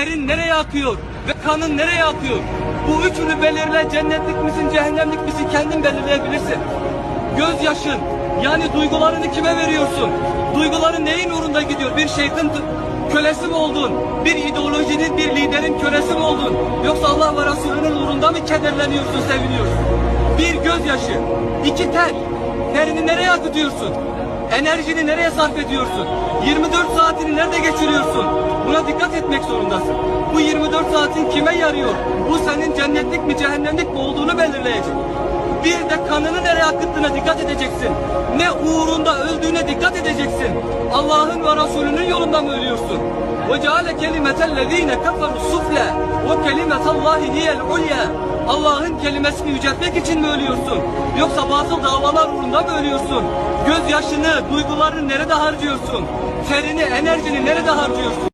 Terin nereye akıyor? Ve kanın nereye akıyor? Bu üçünü belirle cennetlik misin, cehennemlik misin kendin belirleyebilirsin. Gözyaşın, yani duygularını kime veriyorsun? Duyguların neyin uğrunda gidiyor? Bir şeytin kölesi mi oldun? Bir ideolojinin, bir liderin kölesi mi oldun? Yoksa Allah ve Resulünün uğrunda mı kederleniyorsun, seviniyorsun? Bir gözyaşı, iki ter. Terini nereye akıtıyorsun? Enerjini nereye sarf ediyorsun? 24 saatini nerede geçiriyorsun? Buna dikkat etmek zorundasın. Bu 24 saatin kime yarıyor? Bu senin cennetlik mi cehennemlik mi olduğunu belirleyecek. Bir de kanını nereye akıttığına dikkat edeceksin. Ne uğrunda öldüğüne dikkat edeceksin. Allah'ın ve Resulünün yolunda mı ölüyorsun? وَجَعَلَ كَلِمَةَ الَّذ۪ينَ كَفَرُوا سُفْلَ Kelimatullahi hiyel ulya. Allah'ın kelimesini yüceltmek için mi ölüyorsun? Yoksa batıl davalar uğrunda mı ölüyorsun? Gözyaşını, duygularını nerede harcıyorsun? Terini, enerjini nerede harcıyorsun?